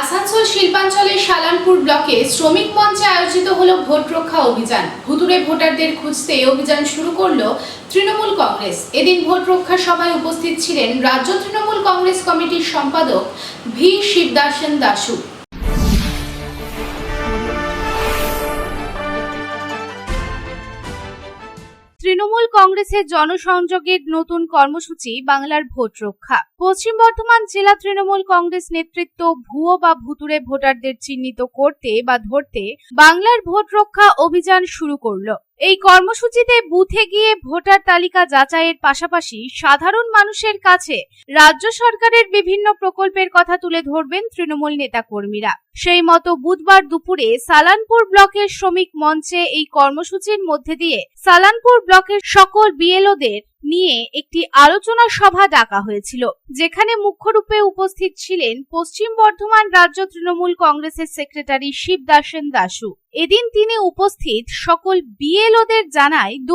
আসানসোল শিল্পাঞ্চলের সালানপুর ব্লকে শ্রমিক মঞ্চে আয়োজিত হল ভোট রক্ষা অভিযান। ভুতুরে ভোটারদের খুঁজতে অভিযান শুরু করল তৃণমূল কংগ্রেস। এদিন ভোট রক্ষা সভায় উপস্থিত ছিলেন রাজ্য তৃণমূল কংগ্রেস কমিটির সম্পাদক ভি শিবদাসেন দাসু কংগ্রেসের জনসংযোগের নতুন কর্মসূচি বাংলার ভোট রক্ষা। পশ্চিম বর্ধমান জেলা তৃণমূল কংগ্রেস নেতৃত্ব ভুয়ো বা ভুতুরে ভোটারদের চিহ্নিত করতে বা ধরতে বাংলার ভোট রক্ষা অভিযান শুরু করল। এই কর্মসূচিতে বুথে গিয়ে ভোটার তালিকা যাচাইয়ের পাশাপাশি সাধারণ মানুষের কাছে রাজ্য সরকারের বিভিন্ন প্রকল্পের কথা তুলে ধরবেন তৃণমূল নেতাকর্মীরা। সেই মতো বুধবার দুপুরে সালানপুর ব্লকের শ্রমিক মঞ্চে এই কর্মসূচির মধ্যে দিয়ে সালানপুর ব্লকের সকল বিএলওদের নিয়ে একটি আলোচনা সভা ডাকা হয়েছিল, যেখানে মুখ্যরূপে উপস্থিত ছিলেন পশ্চিম বর্ধমান রাজ্য তৃণমূল কংগ্রেসের সেক্রেটারি শিবদাসেন দাসু এদিন তিনি উপস্থিত সকল বিএলওদের জানায় দু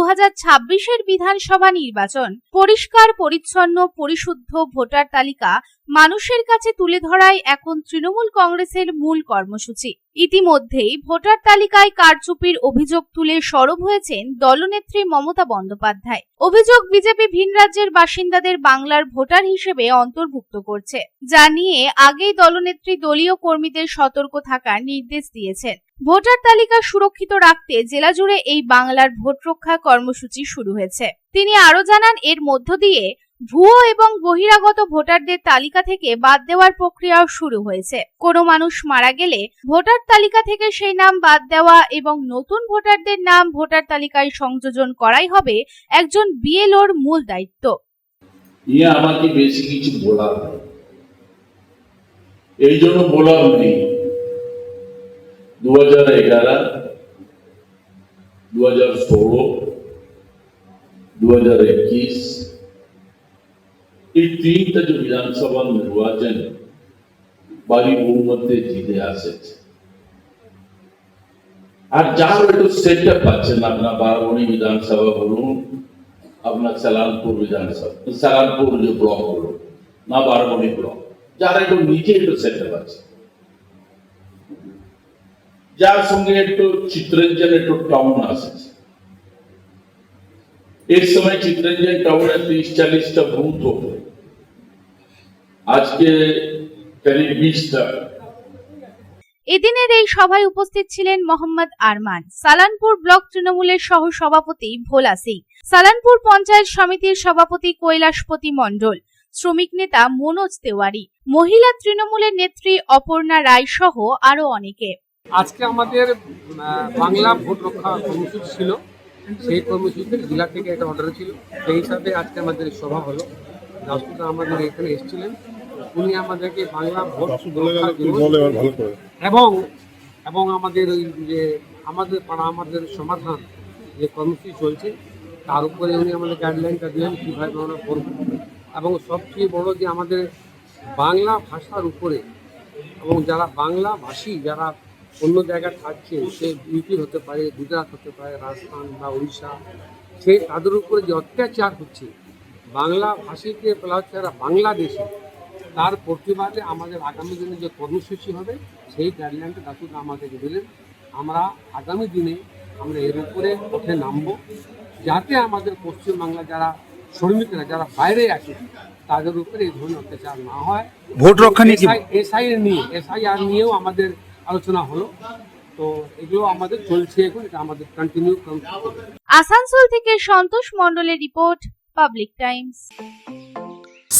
এর বিধানসভা নির্বাচন, পরিষ্কার, পরিচ্ছন্ন, পরিশুদ্ধ ভোটার তালিকা মানুষের কাছে তুলে ধরাই এখন তৃণমূল কংগ্রেসের মূল কর্মসূচি। ইতিমধ্যেই ভোটার তালিকায় কারচুপির অভিযোগ তুলে সরব হয়েছেন দলনেত্রী মমতা বন্দ্যোপাধ্যায়। অভিযোগ বিজেপি ভিন রাজ্যের বাসিন্দাদের বাংলার ভোটার হিসেবে অন্তর্ভুক্ত করছে। যা নিয়ে আগেই দলনেত্রী দলীয় কর্মীদের সতর্ক থাকার নির্দেশ দিয়েছেন। ভোটার তালিকা সুরক্ষিত রাখতে জেলা জুড়ে এই বাংলার ভোট রক্ষা কর্মসূচি শুরু হয়েছে। তিনি আরও জানান, এর মধ্য দিয়ে ভুয়ো এবং বহিরাগত ভোটারদের তালিকা থেকে বাদ দেওয়ার প্রক্রিয়াও শুরু হয়েছে। কোনো মানুষ মারা গেলে ভোটার তালিকা থেকে সেই নাম বাদ দেওয়া এবং নতুন ভোটারদের নাম ভোটার তালিকায় সংযোজন করাই হবে একজন বিএলওর মূল দায়িত্ব। ইয়ে আমাকে বেশি কিছু বলার এই জন্য বলার নেই। দু হাজার এগারো দু হাজার ষোলো দু হাজার একুশ এই তিনটা যে বিধানসভা নির্বাচন বাড়ি বহুমতে জিতে আসেছে আর যার একটু সেটআপ পাচ্ছেন আপনার বারবনি বিধানসভা বলুন আপনার সালানপুর বিধানসভা সালানপুর যে ব্লক বলুন না বারবনি ব্লক যারা একটু নিচে একটু সেটআপ আছে যার সঙ্গে একটু চিত্তরঞ্জন একটু টাউন আসছে এর সময় চিত্তরঞ্জন টাউনে ত্রিশ চাল্লিশটা বুথ হতো আজকে করিব বিশটা এদিনের এই সভায় উপস্থিত ছিলেন মোহাম্মদ আরমান। সালানপুর ব্লক তৃণমূলের সহ সভাপতি ভোলা সিং। সালানপুর পঞ্চায়েত সমিতির সভাপতি কৈলাসপতি মণ্ডল। শ্রমিক নেতা মনোজ তেওয়ারি। মহিলা তৃণমূলের নেত্রী অপর্ণা রায় সহ আরও অনেকে। আজকে আমাদের বাংলা ভোট রক্ষা কর্মসূচি ছিল। সেই কর্মসূচিতে জেলা থেকে একটা অর্ডার ছিল। সেই হিসাবে আজকে আমাদের সভা হলো। রাষ্ট্রপতি আমাদের এখানে এসেছিলেন। উনি আমাদেরকে বাংলা ভোট এবং এবং আমাদের ওই যে আমাদের পাড়া আমাদের সমাধান যে কর্মসূচি চলছে তার উপরে উনি আমাদের গাইডলাইনটা দিলেন কীভাবে আমরা করব। এবং সবচেয়ে বড় যে আমাদের বাংলা ভাষার উপরে এবং যারা বাংলা ভাষী যারা অন্য জায়গায় থাকছে সে ইউপি হতে পারে গুজরাট হতে পারে রাজস্থান বা উড়িষ্যা সে তাদের উপরে যে অত্যাচার হচ্ছে বাংলা ভাষীকে বলা হচ্ছে বাংলাদেশে তার প্রতিবাদে আমাদের আগামী দিনে যে কর্মসূচি হবে সেই গাইডলাইনটা দাসুদা আমাদেরকে দিলেন। আমরা আগামী দিনে আমরা এর উপরে পথে নামবো যাতে আমাদের পশ্চিমবাংলা যারা শ্রমিকরা যারা বাইরে আছে তাদের উপরে এই ধরনের অত্যাচার না হয়। ভোট রক্ষা নিয়ে এসআই নিয়ে এসআইআর নিয়েও আমাদের আলোচনা হলো। তো এগুলো আমাদের চলছে এখন এটা আমাদের কন্টিনিউ আসানসোল থেকে সন্তোষ মণ্ডলের report Public Times.